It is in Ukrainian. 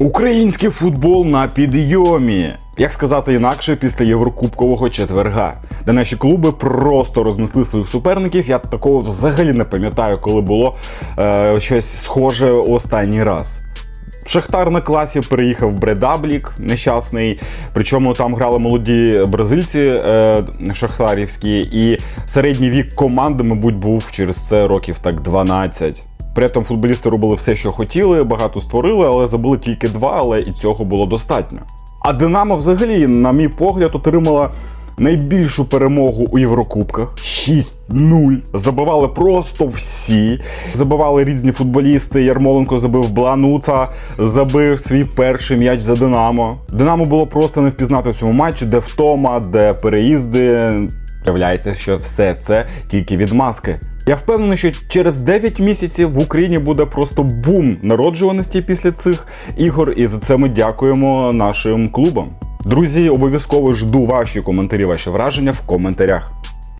Український футбол на підйомі. Як сказати інакше, після Єврокубкового четверга, де наші клуби просто рознесли своїх суперників. Я такого взагалі не пам'ятаю, коли було е, щось схоже останній раз. Шахтар на класі переїхав Бредаблік нещасний. Причому там грали молоді бразильці е, шахтарівські, і середній вік команди, мабуть, був через це років так 12. При цьому футболісти робили все, що хотіли, багато створили, але забули тільки два, але і цього було достатньо. А Динамо, взагалі, на мій погляд, отримала найбільшу перемогу у Єврокубках 6-0. Забивали просто всі. Забивали різні футболісти. Ярмоленко забив Блануца, забив свій перший м'яч за Динамо. Динамо було просто не впізнати в цьому матчі, де втома, де переїзди. Виявляється, що все це тільки від маски. Я впевнений, що через 9 місяців в Україні буде просто бум народжуваності після цих ігор, і за це ми дякуємо нашим клубам. Друзі, обов'язково жду ваші коментарі, ваші враження в коментарях.